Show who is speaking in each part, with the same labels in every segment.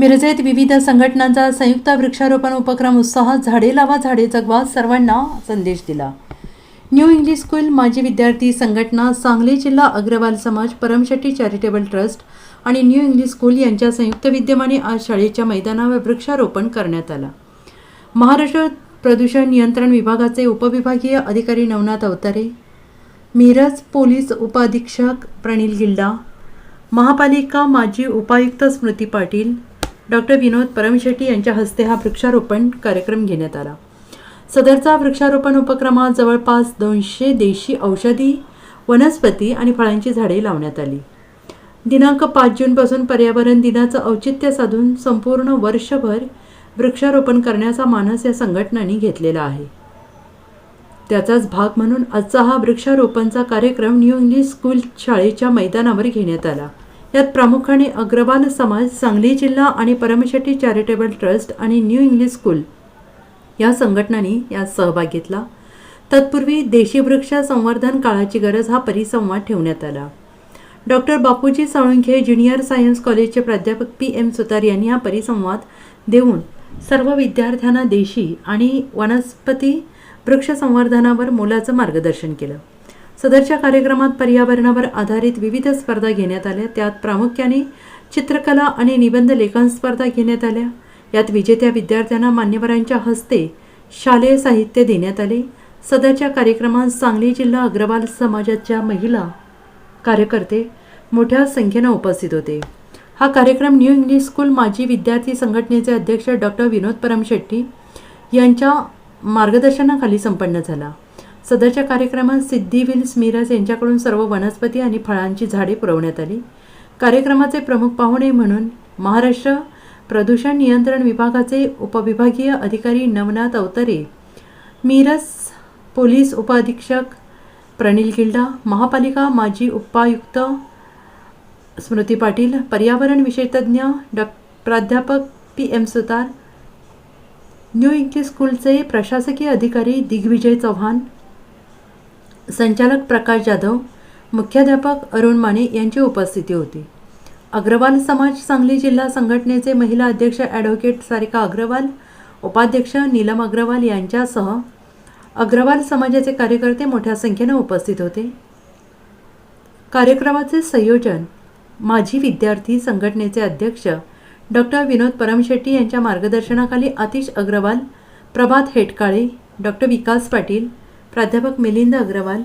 Speaker 1: मिरजेत विविध संघटनांचा संयुक्त वृक्षारोपण उपक्रम उत्साहात झाडे लावा झाडे जगवा सर्वांना संदेश दिला. न्यू इंग्लिश स्कूल माजी विद्यार्थी संघटना सांगली जिल्हा अग्रवाल समाज परमशेट्टी चॅरिटेबल ट्रस्ट आणि न्यू इंग्लिश स्कूल यांच्या संयुक्त विद्यमाने आज शाळेच्या मैदानावर वृक्षारोपण करण्यात आलं. महाराष्ट्र प्रदूषण नियंत्रण विभागाचे उपविभागीय अधिकारी नवनाथ अवतारे मिरज पोलीस उपअधीक्षक प्रणील गिल्डा महापालिका माजी उपायुक्त स्मृती पाटील डॉक्टर विनोद परमशेट्टी यांच्या हस्ते हा वृक्षारोपण कार्यक्रम घेण्यात आला. सदरचा वृक्षारोपण उपक्रमात जवळपास दोनशे देशी औषधी वनस्पती आणि फळांची झाडे लावण्यात आली. दिनांक पाच जूनपासून पर्यावरण दिनाचं औचित्य साधून संपूर्ण वर्षभर वृक्षारोपण करण्याचा मानस या संघटनांनी घेतलेला आहे. त्याचाच भाग म्हणून आजचा हा वृक्षारोपणचा कार्यक्रम न्यू इंग्लिश स्कूल शाळेच्या मैदानावर घेण्यात आला. यात प्रामुख्याने अग्रवाल समाज सांगली जिल्हा आणि परमशेट्टी चॅरिटेबल ट्रस्ट आणि न्यू इंग्लिश स्कूल. या संघटनांनी यात सहभाग घेतला. तत्पूर्वी देशी वृक्ष संवर्धन काळाची गरज हा परिसंवाद ठेवण्यात आला. Doctor Bapuji Salunkhe junior science कॉलेजचे प्राध्यापक पी. एम. सुतार यांनी हा परिसंवाद देऊन सर्व विद्यार्थ्यांना देशी आणि वनस्पती वृक्ष संवर्धनावर मोलाचं मार्गदर्शन केलं. सदरच्या कार्यक्रमात पर्यावरणावर आधारित विविध स्पर्धा घेण्यात आल्या. त्यात प्रामुख्याने चित्रकला आणि निबंध लेखन स्पर्धा घेण्यात आल्या. यात विजेत्या विद्यार्थ्यांना मान्यवरांच्या हस्ते शालेय साहित्य देण्यात आले. सदरच्या कार्यक्रमात सांगली जिल्हा अग्रवाल समाजाच्या महिला कार्यकर्ते मोठ्या संख्येनं उपस्थित होते. हा कार्यक्रम न्यू इंग्लिश स्कूल माजी विद्यार्थी संघटनेचे अध्यक्ष डॉक्टर विनोद परमशेट्टी यांच्या मार्गदर्शनाखाली संपन्न झाला. सदरच्या कार्यक्रमात सिद्धी विल्स यांच्याकडून सर्व वनस्पती आणि फळांची झाडे पुरवण्यात आली. कार्यक्रमाचे प्रमुख पाहुणे म्हणून महाराष्ट्र प्रदूषण नियंत्रण विभागाचे उपविभागीय अधिकारी नवनाथ अवतरे मिरज पोलीस उपअधीक्षक प्रनिल गिल्डा महापालिका माजी उपायुक्त स्मृती पाटील पर्यावरण विषयतज्ञ डॉ. प्राध्यापक P M Sutar new English स्कूलचे प्रशासकीय अधिकारी दिग्विजय चव्हाण संचालक प्रकाश जाधव मुख्याध्यापक अरुण माने यांची उपस्थिती होती. अग्रवाल समाज सांगली जिल्हा संघटनेचे महिला अध्यक्ष ॲडव्होकेट सारिका अग्रवाल उपाध्यक्ष नीलम अग्रवाल यांच्यासह अग्रवाल समाजाचे कार्यकर्ते मोठ्या संख्येनं उपस्थित होते. कार्यक्रमाचे संयोजन माजी विद्यार्थी संघटनेचे अध्यक्ष डॉक्टर विनोद परमशेट्टी यांच्या मार्गदर्शनाखाली आतिश अग्रवाल प्रभात हेटकाळे डॉक्टर विकास पाटील प्राध्यापक मिलिंद अग्रवाल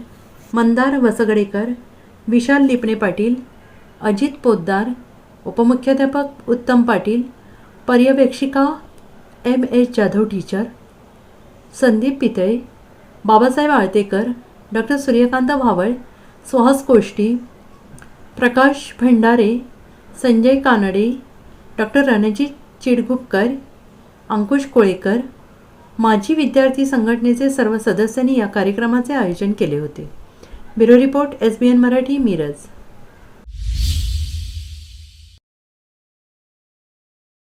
Speaker 1: मंदार वसगडेकर विशाल लिपणे पाटील अजित पोद्दार उपमुख्याध्यापक Uttam Patil पर्यवेक्षिका M H Jadhav teacher Sandeep Pitale Babasaheb Altekar doctor Suryakant Bhaval Suhas Koshti Prakash Bhandare Sanjay Kanade doctor Ranjit Chidgupkar Ankush Kolekar माजी विद्यार्थी संघटनेचे सर्व सदस्यांनी या कार्यक्रमाचे आयोजन केले होते. Bureau report S B N Marathi Miraj.